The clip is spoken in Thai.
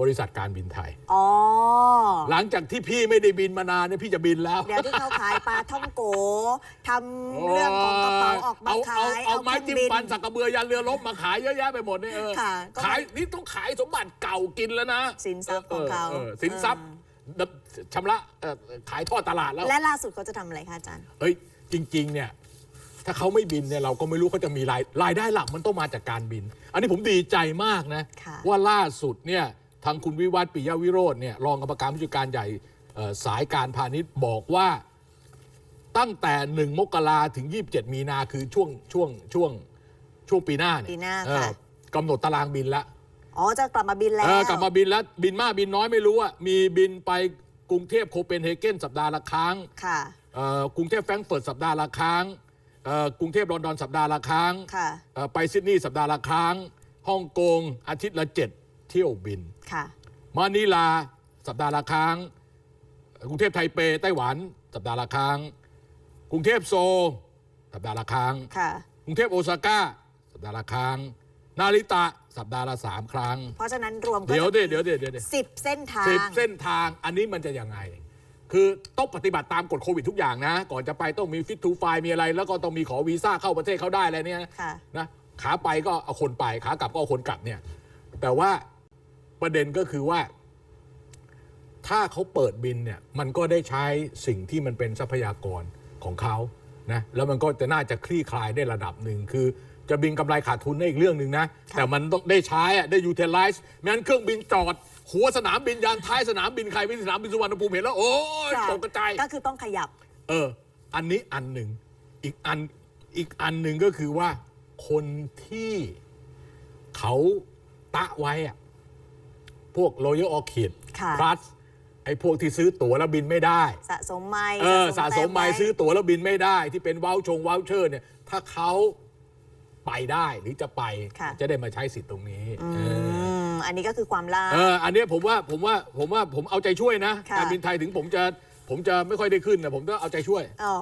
บริษัทการบินไทย อ๋อ หลังจากที่พี่ไม่ได้บินมานานเนี่ยพี่จะบินแล้ว เดี๋ยวที่เขาขายปลาท่องโกทำเรื่องของกระเป๋าออกมาเอาขาเอายเอาไม้เครื่จิ้งมบิฟันสักกระเบือยันเรือรบมาขายเยอะแยะไปหมดเนี่ยเออค่ะก็ขายนี่ต้องขายสมบัติเก่ากินแล้วนะ สินทรัพย์ของเขาสินทรัพย์ชำระเอ่อขายทอดตลาดแล้ว และล่าสุดเขาจะทำอะไรคะอาจารย์เฮ้ยจริง ๆ เนี่ยถ้าเขาไม่บินเนี่ยเราก็ไม่รู้เขาจะมีรายรายได้หลักมันต้องมาจากการบิน อันนี้ผมดีใจมากนะค่ะว่าล่าสุดเนี่ย ทางคุณวิวัฒน์ปิยวิโรจน์เนี่ยรองกรรมการผู้จัดการใหญ่เอ่อสายการพาณิชย์บอกว่าตั้งแต่ 1 มกราถึง 27 มีนาคือช่วงช่วงช่วงช่วงปีหน้าเนี่ยปีหน้าเออค่ะกำหนดตารางบินแล้วอ๋อจะกลับมาบินแล้วเออกลับมาบินแล้วบินมากบินน้อยไม่รู้อะมีบินไปกรุงเทพโคเปนเฮเกนสัปดาห์ละครั้งค่ะเอ่อกรุงเทพแฟรงก์เฟิร์ตสัปดาห์ละครั้งเอ่อกรุงเทพลอนดอนสัปดาห์ละครั้งค่ะเอ่อไปซิดนีย์สัปดาห์ละครั้งฮ่องกงอาทิตย์ละเจ็ด เที่ยวบินค่ะมะนิลาสัปดาห์ละครั้ง กรุงเทพไทเปไต้หวัน สัปดาห์ละครั้ง กรุงเทพโซลสัปดาห์ละครั้ง ค่ะ กรุงเทพโอซาก้า สัปดาห์ละครั้ง นาริตะสัปดาห์ละสามครั้ง เพราะฉะนั้นรวมก็เดี๋ยวเดี๋ยวเดี๋ยวเดี๋ยวเดี๋ยวสิบเส้นทางสิบเส้นทางอันนี้มันจะยังไง คือต้องปฏิบัติตามกฎโควิดทุกอย่างนะ ก่อนจะไปต้องมีฟิตทูไฟมีอะไร แล้วก็ต้องมีขอวีซ่าเข้าประเทศเขาได้อะไรเนี่ยค่ะ นะขาไปก็เอาคนไปขากลับก็เอาคนกลับเนี่ย แต่ว่า ประเด็นก็คือว่า ถ้าเขาเปิดบินเนี่ยมันก็ได้ใช้สิ่งที่มันเป็นทรัพยากรของเขานะแล้วมันก็จะน่าจะคลี่คลายได้ระดับหนึ่งคือจะบินกำไรขาดทุนได้อีกเรื่องหนึ่งนะค่ะแต่มันต้องได้ใช้อะได้ยูเทลไลซ์ไม่งั้นเครื่องบินจอด หัวสนามบินยานท้ายสนามบินใครบินสนามบินสุวรรณภูมิเห็นแล้ว โอ้ยค่ะตกกระจายก็คือต้องขยับ เออ อันนี้อันหนึ่งอีกอันอีกอันหนึ่งก็คือว่าคนที่เขาตะไว้อะ พวก Royal Orchid ค่ะ Plus ไอ้พวกที่ซื้อตั๋วแล้วบินไม่ได้ สะสมไม้เออสะสมไมล์ซื้อตั๋วแล้วบินไม่ได้ ที่เป็นวาลชงวาลเชอร์เนี่ย ถ้าเขาไปได้หรือจะไปค่ะ จะได้มาใช้สิทธิ์ตรงนี้อืเออมอันนี้ก็คือความล่า เอออันเนี้ยผมว่าผมว่าผมว่าผมเอาใจช่วยนะค่ะ การบินไทยถึงผมจะผมจะไม่ค่อยได้ขึ้นนะผมก็เอาใจช่วย อ๋อ